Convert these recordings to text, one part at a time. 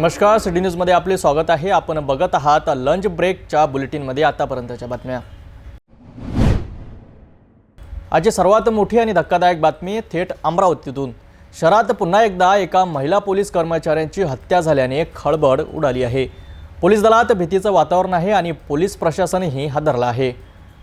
नमस्कार सिटी न्यूजमध्ये आपले स्वागत आहे. आपण बघत आहात लंच ब्रेकच्या बुलेटिनमध्ये आतापर्यंतच्या बातम्या. आजची सर्वात मोठी आणि धक्कादायक बातमी थेट अमरावतीतून. शहरात पुन्हा एकदा एका महिला पोलीस कर्मचाऱ्यांची हत्या झाल्याने खळबळ उडाली आहे. पोलीस दलात भीतीचं वातावरण आहे आणि पोलीस प्रशासनही हादरला आहे.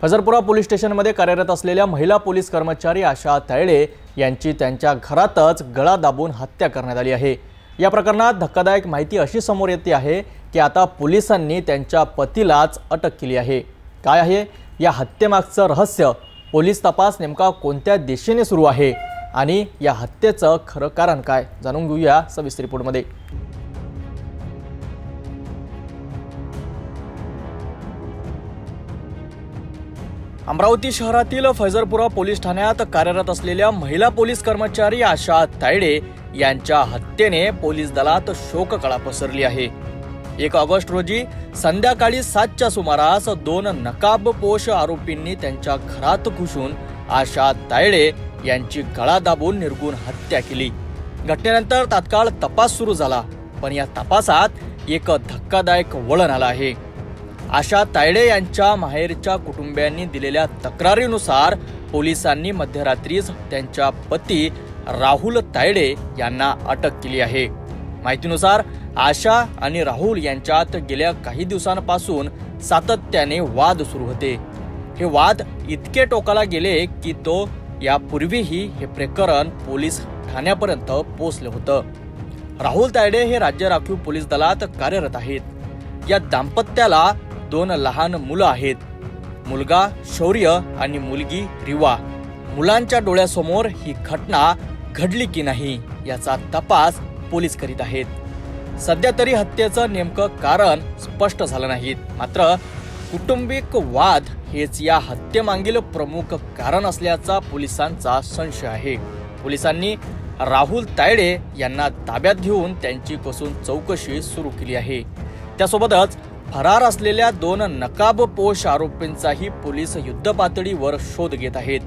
फजरपुरा पोलीस स्टेशनमध्ये कार्यरत असलेल्या महिला पोलीस कर्मचारी आशा तायडे यांची त्यांच्या घरातच गळा दाबून हत्या करण्यात आली आहे. या प्रकरणात धक्कादायक माहिती अशी समोर येते आहे की आता पोलिसांनी त्यांच्या पतीलाच अटक केली आहे. काय आहे? या हत्येमागचं रहस्य? पोलीस तपास नेमका कोणत्या दिशेने सुरू आहे? आणि या हत्येचं खरं कारण काय? जाणून घेऊया सविस्तर रिपोर्टमध्ये. अमरावती शहरातील फैजरपुरा पोलीस ठाण्यात कार्यरत असलेल्या महिला पोलीस कर्मचारी आशा तायडे यांच्या हत्येने पोलीस दलात शोककळा पसरली आहे. एक ऑगस्ट रोजी संध्याकाळी सातच्या सुमारास दोन नकाबपोष आरोपींनी त्यांच्या घरात घुसून आशा तायडे यांची गळा दाबून निर्गुण हत्या केली. घटनेनंतर तात्काळ तपास सुरू झाला पण या तपासात एक धक्कादायक वळण आलं आहे. आशा तायडे यांच्या माहेरच्या कुटुंबियांनी दिलेल्या तक्रारीनुसार पोलिसांनी मध्यरात्रीच त्यांच्या पती राहुल तायडे यांना अटक केली आहे. माहितीनुसार आशा आणि राहुल यांच्यात गेल्या काही दिवसांपासून सातत्याने वाद सुरू होते. हे वाद इतके टोकाला गेले की तो यापूर्वीही हे प्रकरण पोलीस ठाण्यापर्यंत पोचलं होतं. राहुल तायडे हे राज्य राखीव पोलीस दलात कार्यरत आहेत. या दाम्पत्याला दोन लहान मुलं आहेत. मुलगा शौर्य आणि मुलगी रिवा. मुलांच्या डोळ्यासमोर ही घटना घडली की नाही याचा तपास पोलीस करीत आहेत. सध्या तरी हत्येचं नेमकं कारण स्पष्ट झालं नाही मात्र कुटुंबिक वाद हेच या हत्येमागील प्रमुख कारण असल्याचा पोलिसांचा संशय आहे. पोलिसांनी राहुल तायडे यांना ताब्यात घेऊन त्यांची कसून चौकशी सुरू केली आहे. त्यासोबतच फरार असलेल्या दोन नकाबपोश आरोपींचाही पोलीस युद्धपातळीवर शोध घेत आहेत.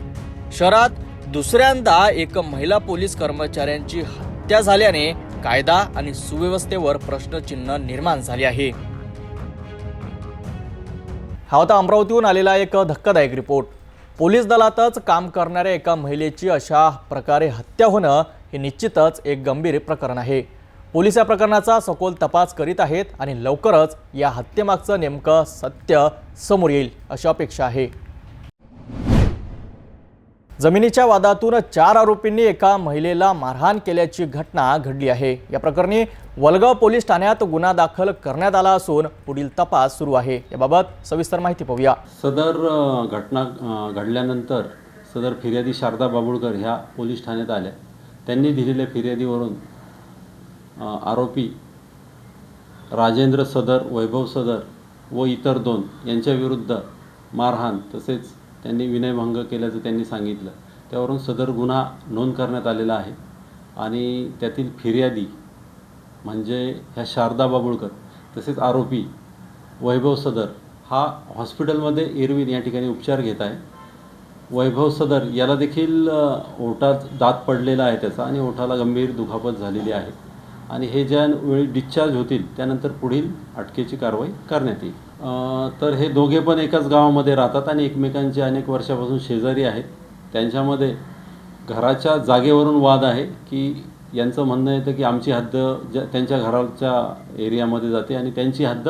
शहरात दुसऱ्यांदा एक महिला पोलीस कर्मचाऱ्यांची हत्या झाल्याने कायदा आणि सुव्यवस्थेवर प्रश्नचिन्ह निर्माण झाले आहे. हा होता अमरावतीहून आलेला एक धक्कादायक रिपोर्ट. पोलीस दलातच काम करणाऱ्या एका महिलेची अशा प्रकारे हत्या होणं हे निश्चितच एक गंभीर प्रकरण आहे. पोलीस या प्रकरणाचा सखोल तपास करीत आहेत आणि लवकरच या हत्येमागचं नेमकं सत्य समोर येईल अशी अपेक्षा आहे. जमिनीच्या वादातून चार आरोपींनी एका महिलेला मारहाण केल्याची घटना घडली आहे. या प्रकरणी वलगाव पोलीस ठाण्यात गुन्हा दाखल करण्यात आला असून पुढील तपास सुरू आहे. याबाबत सविस्तर माहिती पाहूया. सदर घटना घडल्यानंतर सदर फिर्यादी शारदा बाबुळकर ह्या पोलीस ठाण्यात आल्या. त्यांनी दिलेल्या फिर्यादीवरून आरोपी राजेंद्र सदर वैभव सदर व इतर दोन यांच्याविरुद्ध मारहाण तसेच त्यांनी विनयभंग केल्याचं त्यांनी सांगितलं. त्यावरून सदर गुन्हा नोंद करण्यात आलेला आहे. आणि त्यातील फिर्यादी म्हणजे ह्या शारदा बाबुळकर तसेच आरोपी वैभव सदर हा हॉस्पिटलमध्ये एरविन या ठिकाणी उपचार घेत आहे. वैभव सदर याला देखील ओठात दात पडलेला आहे त्याचा आणि ओठाला गंभीर दुखापत झालेली आहे. आणि हे ज्या वेळी डिस्चार्ज होतील त्यानंतर पुढील अटकेची कारवाई करण्यात येईल. तर हे दोघे पण एकाच गावामध्ये राहतात आणि एकमेकांचे अनेक वर्षापासून शेजारी आहेत. त्यांच्यामध्ये घराच्या जागेवरून वाद आहे की यांचं म्हणणं येतं की आमची हद्द ज्या त्यांच्या घराच्या एरियामध्ये जाते आणि त्यांची हद्द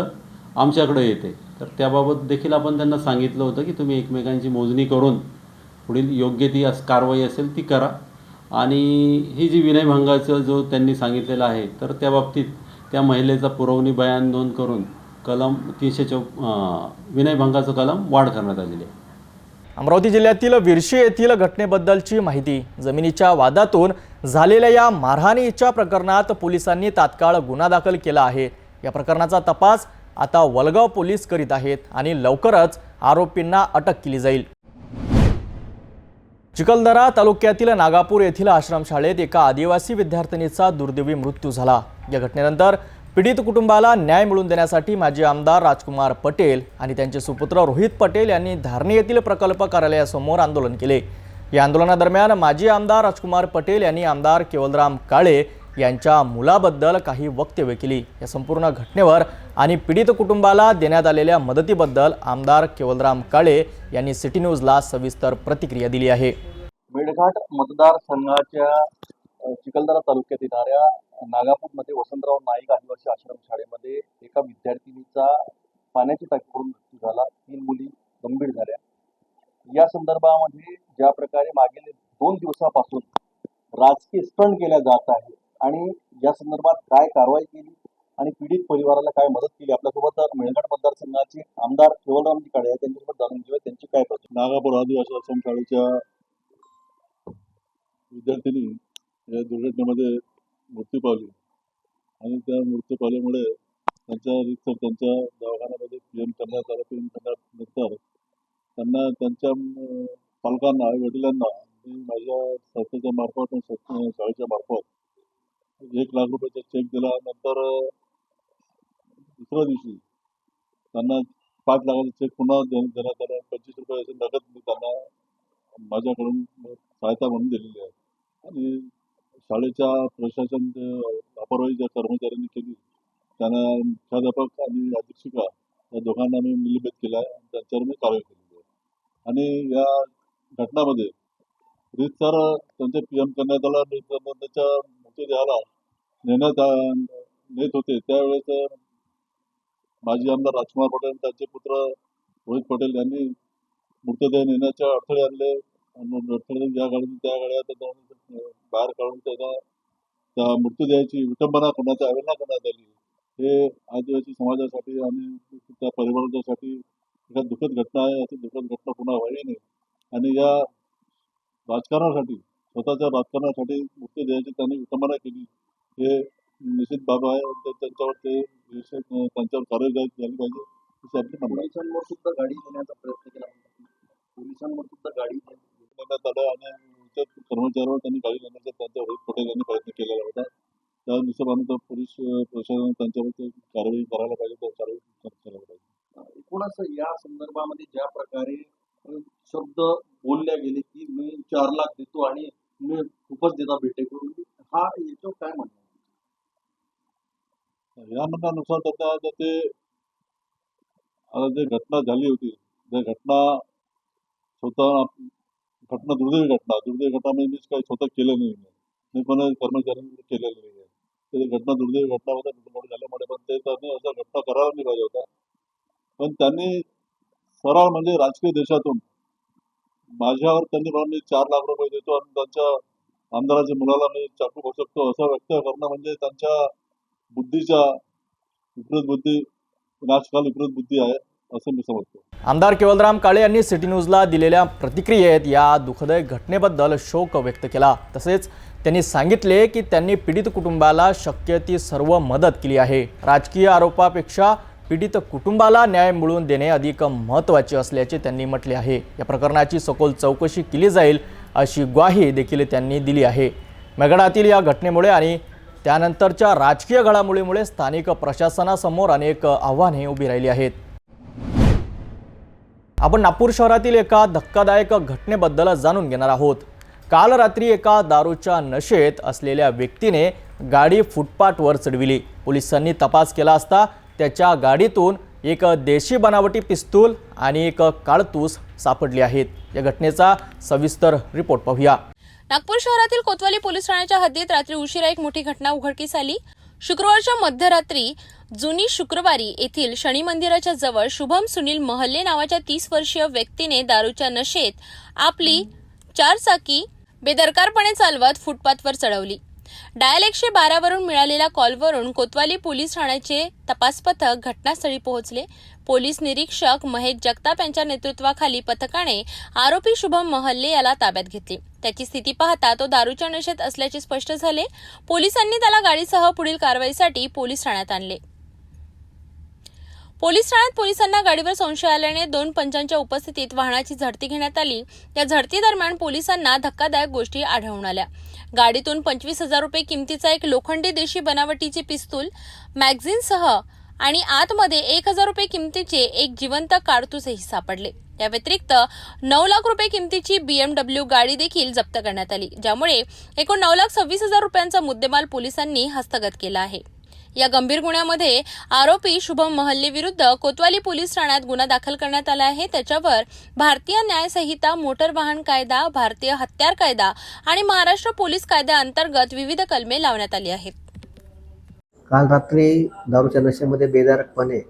आमच्याकडे येते. तर त्याबाबत देखील आपण त्यांना सांगितलं होतं की तुम्ही एकमेकांची मोजणी करून पुढील योग्य ती अस कारवाई असेल ती करा. आणि ही जी विनयभंगाचं जो त्यांनी सांगितलेलं आहे तर त्या बाबतीत त्या महिलेचा पुरवणी बयान नोंद करून कलम तीनशे चौ विनयभंगाचं कलम वाढ करण्यात आलेली आहे. अमरावती जिल्ह्यातील विरशी येथील घटनेबद्दलची माहिती जमिनीच्या वादातून झालेल्या या मारहाणीच्या प्रकरणात पोलिसांनी तात्काळ गुन्हा दाखल केला आहे. या प्रकरणाचा तपास आता वलगाव पोलीस करीत आहेत आणि लवकरच आरोपींना अटक केली जाईल. चिखलदरा तालुक्यातील नागापूर येथील आश्रमशाळेत एका आदिवासी विद्यार्थिनीचा दुर्दैवी मृत्यू झाला. या घटनेनंतर पीडित कुटुंबाला न्याय मिळवून देण्यासाठी माजी आमदार राजकुमार पटेल आणि त्यांचे सुपुत्र रोहित पटेल यांनी धारणे येथील प्रकल्प कार्यालयासमोर आंदोलन केले. या आंदोलनादरम्यान माजी आमदार राजकुमार पटेल यांनी आमदार केवलराम काळे यांच्या मुलाबद्दल काही वक्तव्य केली. या संपूर्ण घटनेवर आणि पीडित कुटुंबाला देण्यात आलेल्या मदतीबद्दल आमदार केवलराम काळे यांनी सिटी न्यूजला सविस्तर प्रतिक्रिया दिली आहे. मेळघाट मतदारसंघाच्या चिखलदरा तालुक्यात येणाऱ्या नागापूरमध्ये वसंतराव नाईक आदिवासी आश्रम शाळेमध्ये एका विद्यार्थिनीचा पाण्याची टाकीकडून मृत्यू झाला. तीन मुली गंभीर झाल्या. या संदर्भामध्ये ज्या प्रकारे मागील दोन दिवसापासून राजकीय स्टंट केल्या जात आहे आणि या संदर्भात काय कारवाई केली आणि पीडित परिवाराला काय मदत केली आपल्यासोबत मेळघाट मतदारसंघाचे आमदार केवलरामजी काळे आहेत. त्यांच्यासोबत जाणून घेऊया त्यांची काय प्रतिक्रिया. नागापूर आदिवासी आश्रम शाळेच्या विद्यार्थिनी या दुर्घटनेमध्ये मृत्यू पावली. आणि त्या मृत्यू पावल्यामुळे त्यांच्या रितसर त्यांच्या दवाखान्यामध्ये पी एम करण्यात आलं. पीएम करण्यानंतर त्यांना त्यांच्या पालकांना आई वडिलांना मी माझ्या संस्थेच्या मार्फत शाळेच्या मार्फत एक लाख रुपयाचा चेक दिला. नंतर दुसऱ्या दिवशी त्यांना पाच लाखाचा चेक पुन्हा देण्यात आला. पंचवीस रुपये असे नगद मी त्यांना माझ्याकडून सहायता म्हणून दिलेली आहे. आणि शाळेच्या प्रशासन लापरवाही ज्या कर्मचाऱ्यांनी केली त्यांना मुख्याध्यापक आणि अधीक्षिका या दोघांना मी निलंबित केलं आहे आणि त्यांच्यावर मी कारवाई केलेली आहे. आणि या घटनामध्ये रीतसर त्यांचे पी एम करण्यात आला आणि त्यांच्या त्याच्या मृतदेहाला नेण्यात नेत होते. त्यावेळेस माजी आमदार राजकुमार पटेल त्यांचे पुत्र रोहित पटेल यांनी मृतदेह नेण्याचे अडथळे आणले. ज्या गाडी त्या गाड्या बाहेर काढून त्यांना त्या मृतदेहाची विटंबना करण्याची अवेलना करण्यात आली हे आदिवासी समाजासाठी आणि त्या परिवारासाठी एका दुःखद घटना आहे अशी दुःखद घटना पुन्हा व्हावी नाही. आणि या राजकारणासाठी स्वतःच्या राजकारणासाठी मृतदेहाची त्यांनी विटंबना केली. हे निश्चित बाब आहे आणि त्यांच्यावर ते त्यांच्यावर कार्यवाही झाली पाहिजे आपली पोलिसांवर सुद्धा गाडी घेण्याचा प्रयत्न केला. पोलिसांवर सुद्धा गाडी करण्यात आलं आणि कर्मचाऱ्यावर त्यांनी गाडी घेण्याचा त्यांच्या रोहित पटेल यांनी प्रयत्न केलेला होता त्या हिशोबाने पोलीस अं, प्रशासनाने त्यांच्यावर कारवाई करायला पाहिजे तर कारवाई करायला पाहिजे एकूणच या संदर्भामध्ये ज्या प्रकारे शब्द बोलल्या गेले की मी चार लाख देतो आणि मी खूपच देता भेटे करून हा याच्यावर काय म्हणणं आहे? या म्हणण्यानुसार आता ते आता जे घटना झाली होती त्या घटना स्वतः घटना दुर्दैवी घटना. दुर्दैवी घटना म्हणजे मीच काही स्वतः केलं नाही. मी पण कर्मचाऱ्यांनी केलेलं नाही आहे. ते घटना दुर्दैवी घटना होत्या निर्माण झाल्यामुळे पण ते त्यांनी असं घटना करायला नाही पाहिजे होता पण त्यांनी सरळ म्हणजे राजकीय देशातून माझ्यावर त्यांनी म्हणून मी चार लाख रुपये देतो आणि त्यांच्या आमदाराच्या मुलाला मी चाकू बसू शकतो असं व्यक्त करणं म्हणजे त्यांच्या बुद्धीच्या विपरीत बुद्धी नाचकाल विपरीत बुद्धी आहे. असं मी समजतो. आमदार केवलराम काळे यांनी सिटी न्यूजला दिलेल्या प्रतिक्रियेत या दुःखदायक घटनेबद्दल शोक व्यक्त केला. तसेच त्यांनी सांगितले की त्यांनी पीडित कुटुंबाला शक्य ती सर्व मदत केली आहे. राजकीय आरोपापेक्षा पीडित कुटुंबाला न्याय मिळवून देणे अधिक महत्त्वाचे असल्याचे त्यांनी म्हटले आहे. या प्रकरणाची सखोल चौकशी केली जाईल अशी ग्वाही देखील त्यांनी दिली आहे. मेघडातील या घटनेमुळे आणि त्यानंतरच्या राजकीय घडामोडीमुळे स्थानिक प्रशासनासमोर अनेक आव्हाने उभी राहिली आहेत. आपण नागपूर शहरातील एका धक्कादायक घटनेबद्दल जाणून घेणार आहोत. काल रात्री एका दारूच्या नशेत असलेल्या व्यक्तीने गाडी फुटपाथवर चढविली. पोलिसांनी तपास केला असता त्याच्या गाडीतून एक देशी बनावटी पिस्तूल आणि एक काळतूस सापडली आहेत. या घटनेचा सविस्तर रिपोर्ट पाहूया. नागपूर शहरातील कोतवाली पोलीस ठाण्याच्या हद्दीत रात्री उशिरा एक मोठी घटना उघडकीस आली. शुक्रवारच्या मध्यरात्री जुनी शुक्रवारी येथील शनी मंदिराच्या जवळ शुभम सुनील महल्ले नावाच्या तीस वर्षीय व्यक्तीने दारूच्या नशेत आपली चारचाकी बेदरकारपणे चालवत फुटपाथवर चढवली. डायल एकशे बारावरून मिळालेल्या कॉलवरून कोतवाली पोलीस ठाण्याचे तपास पथक घटनास्थळी पोहोचले. पोलीस निरीक्षक महेश जगताप यांच्या नेतृत्वाखाली पथकाने आरोपी शुभम महल्ले याला ताब्यात घेतले. त्याची स्थिती पाहता तो दारूच्या नशेत असल्याचे स्पष्ट झाले. पोलिसांनी त्याला गाडीसह पुढील कारवाईसाठी पोलीस ठाण्यात आणले. पोलीस ठाण्यात पोलिसांना गाडीवर संशय आल्याने दोन पंचांच्या उपस्थितीत वाहनाची झडती घेण्यात आली. या झडती दरम्यान पोलिसांना धक्कादायक गोष्टी आढळून आल्या. गाडीतून पंचवीस हजार रुपये किमतीचा एक लोखंडी देशी बनावटीची पिस्तूल मॅगझिनसह आणि आतमध्ये एक हजार रुपये किमतीचे एक जिवंत काडतूसही सापडले. या व्यतिरिक्त नऊ लाख रुपये किमतीची बीएमडब्ल्यू गाडी देखील जप्त करण्यात आली ज्यामुळे एकूण नऊ लाख सव्वीस हजार रुपयांचा मुद्देमाल पोलिसांनी हस्तगत केला आहे. या गंभीर गुन्ह्यामध्ये आरोपी शुभम महल्ली विरुद्ध कोतवाली पोलीस ठाण्यात गुन्हा दाखल करण्यात आला आहे. त्याच्यावर भारतीय न्यायसंहिता मोटर वाहन कायदा भारतीय हत्यार कायदा आणि महाराष्ट्र पोलीस कायद्याअंतर्गत विविध कलमे लावण्यात आली आहेत. काल रात्री दारूच्या नशेमध्ये बेदारकपणे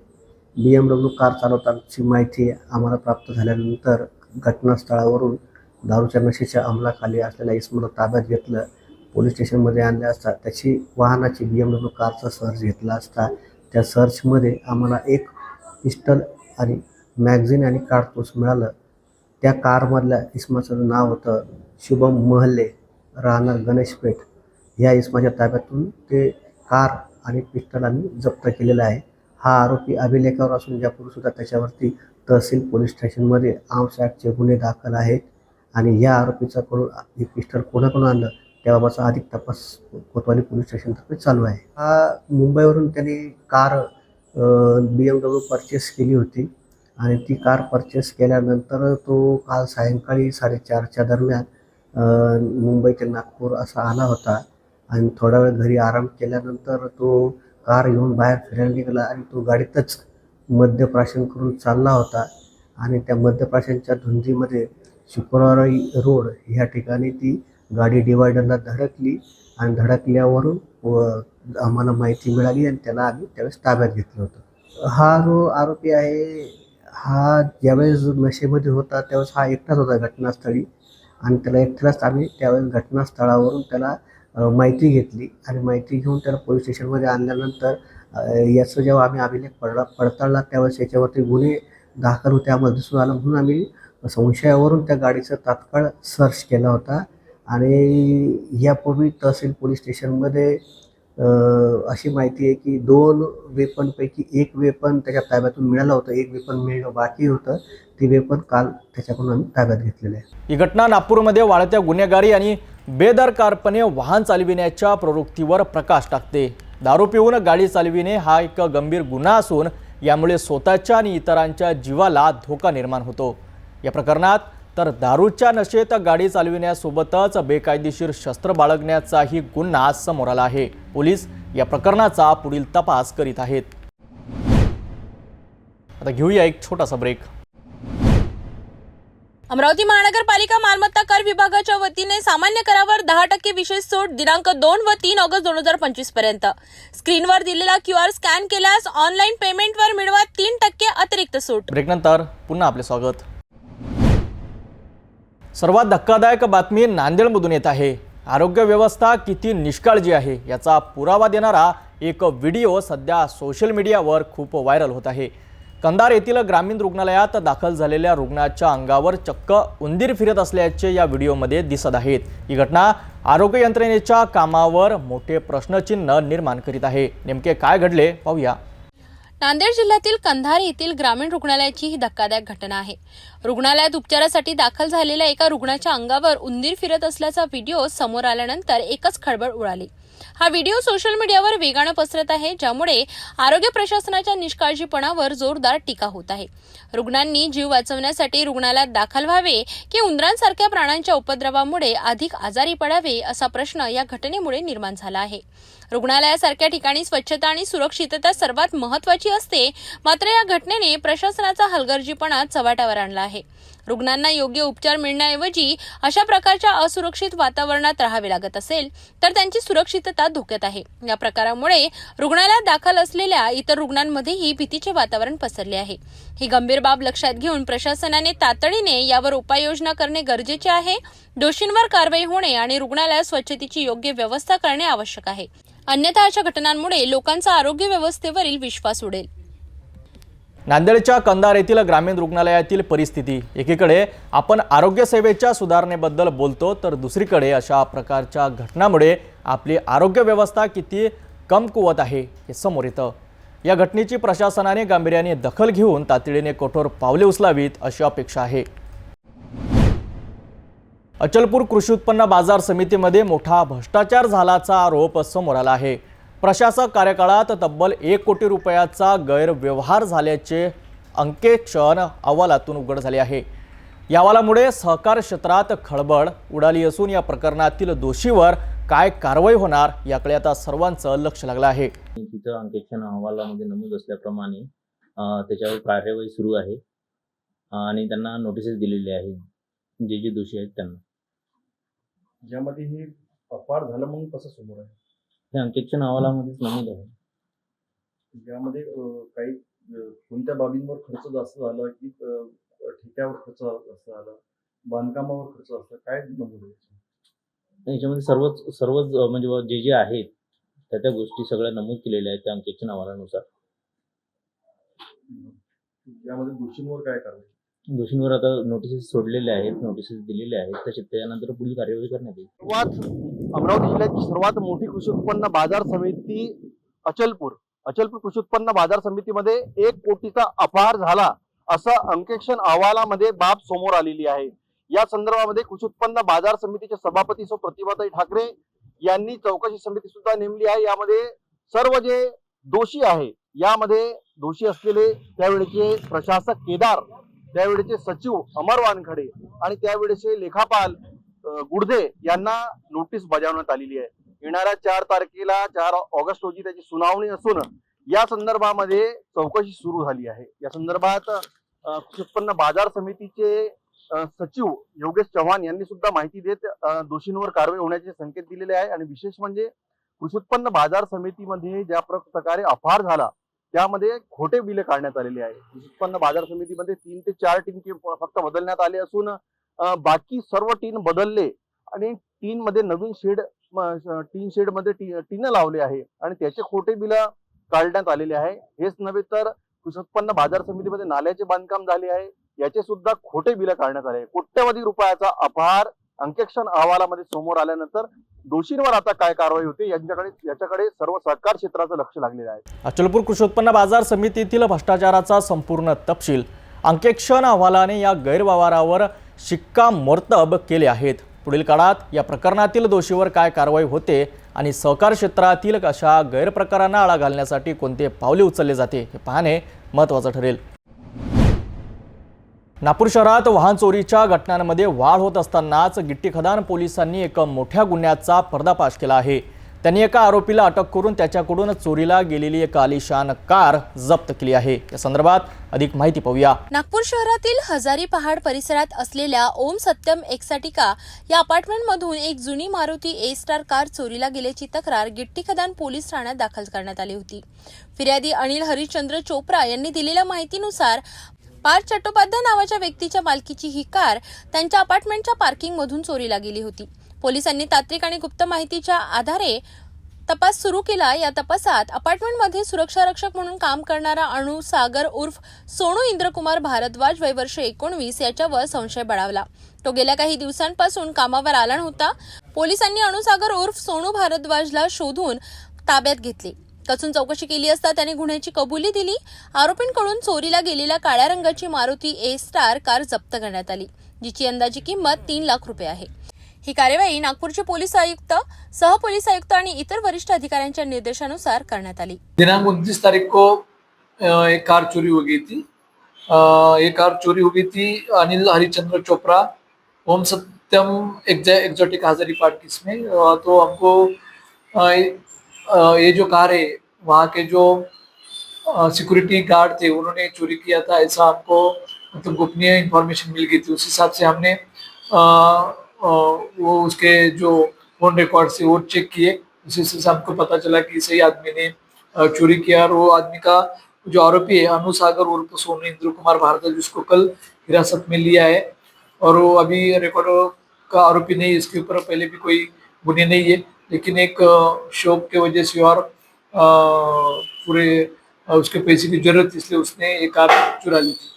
बी एम डब्ल्यू कार चालवतानाची माहिती आम्हाला प्राप्त झाल्यानंतर घटनास्थळावरून दारूच्या नशेच्या अंमलाखाली असलेल्या इसमला ताब्यात घेतलं. पोलीस स्टेशनमध्ये आणले असता त्याची वाहनाची बी एम डब्ल्यू कारचा सर्च घेतला असता त्या सर्चमध्ये आम्हाला एक पिस्टल आणि मॅगझिन आणि काडतूस मिळालं. त्या कारमधल्या इस्माचं नाव होतं शुभम महल्ले राहणार गणेशपेठ. ह्या इस्माच्या ताब्यातून ते कार आणि पिस्टल आम्ही जप्त केलेला आहे. हा आरोपी अभिलेखावर असून यापूर्वीसुद्धा त्याच्यावरती तहसील पोलीस स्टेशनमध्ये आर्म्स ॲक्टचे गुन्हे दाखल आहेत. आणि या आरोपीचा करून हे पिस्टल कोणाकडून आणलं? त्याबाबतचा अधिक तपास कोतवाली पोलीस स्टेशनतर्फे चालू आहे. हा मुंबईवरून त्यांनी car B M W purchase केली होती. आणि ती कार परचेस केल्यानंतर तो काल सायंकाळी साडेचारच्या दरम्यान मुंबई ते नागपूर असा आला होता. आणि थोडा वेळ घरी आराम केल्यानंतर तो कार घेऊन बाहेर फिरायला निघाला आणि तो गाडीतच मद्यप्राशन करून चालला होता. आणि त्या मद्यप्राशनच्या धुंदीमध्ये शुक्रवारी रोड ह्या ठिकाणी ती गाडी डिवायडरला धडकली आणि धडकल्यावरून व आम्हाला माहिती मिळाली आणि त्याला आम्ही त्यावेळेस ताब्यात घेतलं होतं. हा जो आरोपी आहे हा ज्यावेळेस नशेमध्ये होता त्यावेळेस हा एकटाच होता घटनास्थळी. आणि त्याला एकट्यालाच आम्ही त्यावेळेस घटनास्थळावरून त्याला माहिती घेतली आणि माहिती घेऊन त्याला पोलीस स्टेशनमध्ये आणल्यानंतर याचं जेव्हा आम्ही अभिलेख पडला पडताळला त्यावेळेस याच्यावरती गुन्हे दाखल होते आम्हाला दिसून आलं. म्हणून आम्ही संशयावरून त्या गाडीचा तात्काळ सर्च केला होता. आणि यापूर्वी तहसील पोलीस स्टेशनमध्ये अशी माहिती आहे की दोन वेपनपैकी एक वेपन त्याच्या ताब्यातून मिळालं होतं एक वेपन मिळणं बाकी होतं ती वेपन काल त्याच्याकडून आम्ही ताब्यात घेतलेलं आहे. ही घटना नागपूरमध्ये वाढत्या गुन्हेगारी आणि बेदरकारपणे वाहन चालविण्याच्या प्रवृत्तीवर प्रकाश टाकते. दारू पिऊन गाडी चालविणे हा एक गंभीर गुन्हा असून यामुळे स्वतःच्या आणि इतरांच्या जीवाला धोका निर्माण होतो. या प्रकरणात तर दारूच्या नशेत गाडी चालविण्यासोबतच बेकायदेशीर शस्त्र बाळगण्याचाही गुन्हा समोर आला आहे. पोलीस या प्रकरणाचा पुढील तपास करीत आहेत. आता घेऊया एक छोटासा ब्रेक अमरावती महानगरपालिका मालमत्ता कर विभागाच्या वतीने सामान्य करावर दहा टक्के विशेष सूट दिनांक दोन व तीन ऑगस्ट दोन हजार पंचवीसपर्यंत. स्क्रीनवर दिलेला क्यू आर स्कॅन केल्यास ऑनलाईन पेमेंटवर मिळवा तीन टक्के अतिरिक्त सूट. ब्रेकनंतर पुन्हा आपले स्वागत. सर्वात धक्कादायक बातमी नांदेडमधून येत आहे. आरोग्य व्यवस्था किती निष्काळजी आहे याचा पुरावा देणारा एक व्हिडिओ सध्या सोशल मीडियावर खूप व्हायरल होत आहे. कंधार येथील ग्रामीण रुग्णालयात दाखल झालेल्या रुग्णाच्या अंगावर चक्क उंदीर फिरत असल्याचे या व्हिडिओमध्ये दिसत आहेत. ही घटना आरोग्य यंत्रणेच्या कामावर मोठे प्रश्नचिन्ह निर्माण करीत आहे. नेमके काय घडले पाहूया. नांदेड जिल्ह्यातील कंधार येथील ग्रामीण रुग्णालयाची ही धक्कादायक घटना आहे. रुग्णालयात उपचारासाठी दाखल झालेल्या एका रुग्णाच्या अंगावर उंदीर फिरत असल्याचा व्हिडिओ समोर आल्यानंतर एकच खळबळ उडाली. हा व्हिडिओ सोशल मीडियावर वेगानं पसरत आहे ज्यामुळे आरोग्य प्रशासनाच्या निष्काळजीपणावर जोरदार टीका होत आहे. रुग्णांनी जीव वाचवण्यासाठी रुग्णालयात दाखल व्हावे की उंदरांसारख्या प्राण्यांच्या उपद्रवामुळे अधिक आजारी पडावे असा प्रश्न या घटनेमुळे निर्माण झाला आहे. रुग्णालयासारख्या ठिकाणी स्वच्छता आणि सुरक्षितता सर्वात महत्वाची असते. मात्र या घटनेने प्रशासनाचा हलगर्जीपणा चव्हाट्यावर आणला आहे. रुग्णांना योग्य उपचार मिळण्याऐवजी अशा प्रकारच्या असुरक्षित वातावरणात राहावे लागत असेल तर त्यांची सुरक्षितता धोक्यात आहे. या प्रकारामुळे रुग्णालयात दाखल असलेल्या इतर रुग्णांमध्येही भीतीचे वातावरण पसरले आहे. ही गंभीर बाब लक्षात घेऊन प्रशासनाने तातडीने यावर उपाययोजना करणे गरजेचे आहे. दोषींवर कारवाई होणे आणि रुग्णालयात स्वच्छतेची योग्य व्यवस्था करणे आवश्यक आहे. अन्यथा अशा घटनांमुळे लोकांचा आरोग्य व्यवस्थेवरील विश्वास उडेल. नांदेडच्या कंदार येथील ग्रामीण रुग्णालयातील परिस्थिती. एकीकडे आपण आरोग्यसेवेच्या सुधारणेबद्दल बोलतो तर दुसरीकडे अशा प्रकारच्या घटनामुळे आपली आरोग्य व्यवस्था किती कमकुवत आहे हे समोर येतं. या घटनेची प्रशासनाने गांभीर्याने दखल घेऊन तातडीने कठोर पावले उचलावीत अशी अपेक्षा आहे. अचलपूर कृषी उत्पन्न बाजार समितीमध्ये मोठा भ्रष्टाचार झाल्याचा आरोप समोर आला आहे. प्रशासक कार्यकाळात तब्बल एक कोटी रुपयाचा गैरव्यवहार झाल्याचे अंकेक्षण अहवालातून उघड झाले आहे. या अहवालामुळे सहकार क्षेत्रात खळबळ उडाली असून या प्रकरणातील दोषीवर काय कारवाई होणार याकडे आता सर्वांचं लक्ष लागलं आहे. तिथं अंकेक्षण अहवालामध्ये नमूद असल्याप्रमाणे त्याच्यावर कार्यवाही सुरू आहे. आणि त्यांना नोटिसेस दिलेली आहे जे जे दोषी आहेत त्यांना. ज्यामध्ये हे अपार झालं म्हणून कसं समोर आहे? हे अंकेक्षण अहवालामध्येच नमूद आहे ज्यामध्ये अं, काही अं, कोणत्या बाबींवर खर्च जास्त झाला की अं, ठेक्यावर खर्च जास्त झाला बांधकामावर खर्च जास्त काय नमूद आहे याच्यामध्ये? सर्वच सर्वच अं, म्हणजे जे जे आहेत त्या त्या गोष्टी सगळ्या नमूद केलेल्या आहेत त्या अंकेक्षण अहवालानुसार यामध्ये दोषींवर काय कारवाई? दोषींवर आता नोटिसेस सोडलेले आहेत नोटिसेस दिलेले आहेत. तसे त्यानंतर पुढील कार्यवाही करण्यात येईल. सर्वात अमरावती जिल्ह्याची सर्वात मोठी कृषी उत्पन्न बाजार समिती अचलपूर अचलपूर कृषी उत्पन्न बाजार समितीमध्ये एक कोटीचा अपहार झाला असं अंकेक्षण अहवालामध्ये बाब समोर आलेली आहे. या संदर्भामध्ये कृषी उत्पन्न बाजार समितीचे सभापती सो प्रतिभाताई ठाकरे यांनी चौकशी समिती सुद्धा नेमली आहे. यामध्ये सर्व जे दोषी आहे यामध्ये दोषी असलेले त्यावेळेचे प्रशासक केदार त्यावेळेचे सचिव अमर वानखडे आणि त्यावेळेचे लेखापाल गुडदे यांना नोटीस बजावण्यात आलेली आहे. येणाऱ्या चार तारखेला चार ऑगस्ट रोजी त्याची सुनावणी असून या संदर्भामध्ये चौकशी सुरू झाली आहे. या संदर्भात कृषी उत्पन्न बाजार समितीचे सचिव योगेश चव्हाण यांनी सुद्धा माहिती देत दोषींवर कारवाई होण्याचे संकेत दिलेले आहे. आणि विशेष म्हणजे कृषी उत्पन्न बाजार समितीमध्ये ज्या प्रकारे अपहार झाला त्यामध्ये खोटे बिले काढण्यात आलेले आहे उत्पन्न बाजार समितीमध्ये तीन ते चार टीन फक्त बदलण्यात आले असून बाकी सर्व टीन बदलले आणि टीन मध्ये नवीन शेड टीन शेडमध्ये टी- टीन लावले आहे आणि त्याचे खोटे बिल काढण्यात आलेले आहे. हेच नव्हे तर कृषी उत्पन्न बाजार समितीमध्ये नाल्याचे बांधकाम झाले आहे. याचे सुद्धा खोटे बिल काढण्यात आले आहे. कोट्यवधी रुपयाचा अपहार अंकेक्षण अहवालामध्ये समोर आल्यानंतर दोषींवर आता काय कारवाई होते यांच्याकडे याच्याकडे सर्व सहकार क्षेत्राचं लक्ष लागलेलं आहे. अचलपूर कृषी उत्पन्न बाजार समितीतील भ्रष्टाचाराचा संपूर्ण तपशील अंकेक्षण अहवालाने या गैरव्यवहारावर शिक्कामोर्तब केले आहेत. पुढील काळात या प्रकरणातील दोषीवर काय कारवाई होते आणि सहकार क्षेत्रातील अशा गैरप्रकारांना आळा घालण्यासाठी कोणते पावले उचलले जाते हे पाहणे महत्त्वाचं ठरेल. नागपूर शहरात वाहन चोरीच्या घटनांमध्ये वाढ होत असतानाच गिट्टी खदान पोलिसांनी एका मोठ्या गुन्ह्याचा पर्दाफाश केला आहे. त्यांनी एका आरोपीला अटक करून त्याच्याकडून चोरीला गेलेली एक आलिशान कार जप्त केली आहे. या संदर्भात अधिक माहिती पाहूया. नागपूर शहरातील हजारी पहाड परिसरात असलेल्या ओम सत्यम एक्साटिका या अपार्टमेंटमधून एक जुनी मारुती ए स्टार कार चोरीला गेल्याची तक्रार गिट्टी खदान पोलीस ठाण्यात दाखल करण्यात आली होती. फिर्यादी अनिल हरिश्चंद्र चोप्रा यांनी दिलेल्या माहितीनुसार पार्थ चट्टोपाध्याय नावाच्या व्यक्तीच्या मालकीची ही कार त्यांच्या अपार्टमेंटच्या पार्किंगमधून चोरीला गेली होती. पोलिसांनी तांत्रिक आणि गुप्त माहितीच्या आधारे तपास सुरू केला. या तपासात अपार्टमेंटमध्ये सुरक्षा रक्षक म्हणून काम करणारा अणु सागर उर्फ सोनू इंद्रकुमार भारद्वाज वय वर्ष एकोणवीस याच्यावर संशय बळावला. तो गेल्या काही दिवसांपासून कामावर आला नव्हता. पोलिसांनी अणुसागर उर्फ सोनू भारद्वाजला शोधून ताब्यात घेतले. कसून चौकशी केली असता त्याने गुन्ह्याची कबुली दिली. आरोपींकडून चोरीला गेलेल्या काळ्या रंगाची मारुती ए स्टार कार जप्त करण्यात आली जिची अंदाजी किंमत तीन लाख रुपये आहे. ही कार्यवाही नागपूरचे पोलीस आयुक्त सहपोलीस आयुक्त आणि इतर वरिष्ठ अधिकाऱ्यांच्या निर्देशानुसार करण्यात आली. दिनांक उनतीस तारीख को एक कार चोरी हो गई थी. ये कार चोरी हो गई थी अनिल हरिचंद्र चोपड़ा ओम सत्यम एक्जोटिक हाजरी पार्क इसमें तो हमको ये जो कार है वहाँ के जो सिक्योरिटी गार्ड थे उन्होंने चोरी किया था। ऐसा हमको मतलब गोपनीय इंफॉर्मेशन मिल गई थी। उस हिसाब से हमने अ, अ, वो उसके जो फ़ोन रिकॉर्ड से वो चेक किए। उस से हमको पता चला कि सही आदमी ने चोरी किया। और वो आदमी का जो आरोपी है अनुसागर उर्फ़ सोनू इंद्र कुमार भारद्वाज जिसको कल हिरासत में लिया है। और वो अभी रिकॉर्ड का आरोपी नहीं इसके ऊपर पहले भी कोई गुने नहीं है। लेकिन एक शौक के वजह से और पूरे उसके पैसे की जरूरत इसलिए उसने एक कार चुरा ली थी।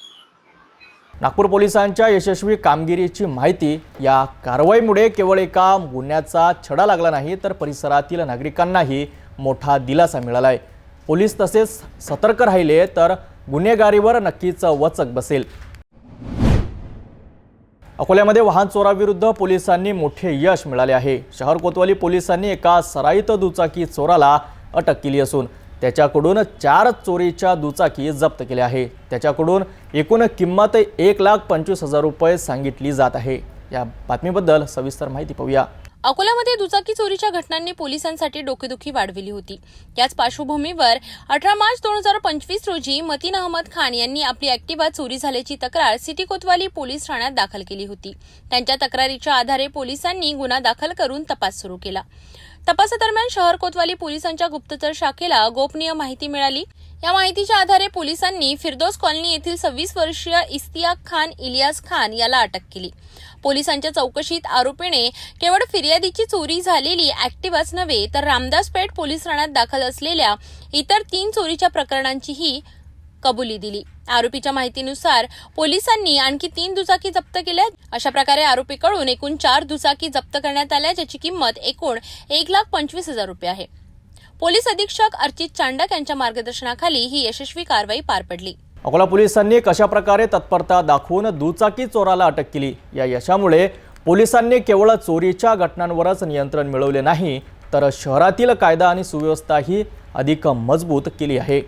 नागपूर पोलिसांच्या यशस्वी कामगिरीची माहिती या कारवाईमुळे केवळ एका गुन्ह्याचा छडा लागला नाही तर परिसरातील नागरिकांनाही मोठा दिलासा मिळाला आहे पोलीस तसेच सतर्क राहिले तर गुन्हेगारीवर नक्कीच वचक बसेल. अकोल्यामध्ये वाहन चोराविरुद्ध पोलिसांनी मोठे यश मिळाले आहे. शहर कोतवाली पोलिसांनी एका सराईत दुचाकी चोराला अटक केली असून त्याच्याकडून चार चोरीच्या दुचाकी जप्त केल्या आहे. त्याच्याकडून एकूण किंमत एक लाख पंचवीस हजार रुपये सांगितली जात आहे. या बातमीबद्दल सविस्तर माहिती पाहूया. अकोल्यामध्ये दुचाकी चोरीच्या घटनांनी पोलिसांसाठी डोकेदुखी वाढविली होती. याच पार्श्वभूमीवर अठरा मार्च दोन हजार पंचवीस रोजी मतीन अहमद खान यांनी आपली ऍक्टिवा चोरी झाल्याची तक्रार सिटी कोतवाली पोलीस ठाण्यात दाखल केली होती. त्यांच्या तक्रारीच्या आधारे पोलिसांनी गुन्हा दाखल करून तपास सुरू केला. तपासादरम्यान शहर कोतवाली पोलिसांच्या गुप्तचर शाखेला गोपनीय माहिती मिळाली. या माहितीच्या आधारे पोलिसांनी फिरदोस कॉलनी येथील सव्वीस वर्षीय इस्तियाक खान इलियास खान याला अटक केली. पोलिसांच्या चौकशीत आरोपीने केवळ फिर्यादीची चोरी झालेली ऍक्टिवाच नव्हे तर रामदासपेठ पोलीस ठाण्यात दाखल असलेल्या इतर तीन चोरीच्या प्रकरणांचीही कबुली दिली. आरोपीच्या माहितीनुसार पोलिसांनी आणखी तीन दुचाकी जप्त केल्या अशा प्रकारे आरोपीकडून एकूण चार दुचाकी जप्त करण्यात आल्या ज्याची किंमत एकूण एक लाख पंचवीस हजार रुपये आहे. पोलीस अधीक्षक अर्चित चांडक यांच्या मार्गदर्शनाखाली ही यशस्वी कारवाई पार पडली. अकोला पोलिसांनी कशा प्रकारे तत्परता दाखवून दुचाकी चोराला अटक केली? या यशामुळे पोलिसांनी केवळ चोरीच्या घटनांवरच नियंत्रण मिळवले नाही तर शहरातील कायदा आणि सुव्यवस्थाही अधिक मजबूत केली आहे.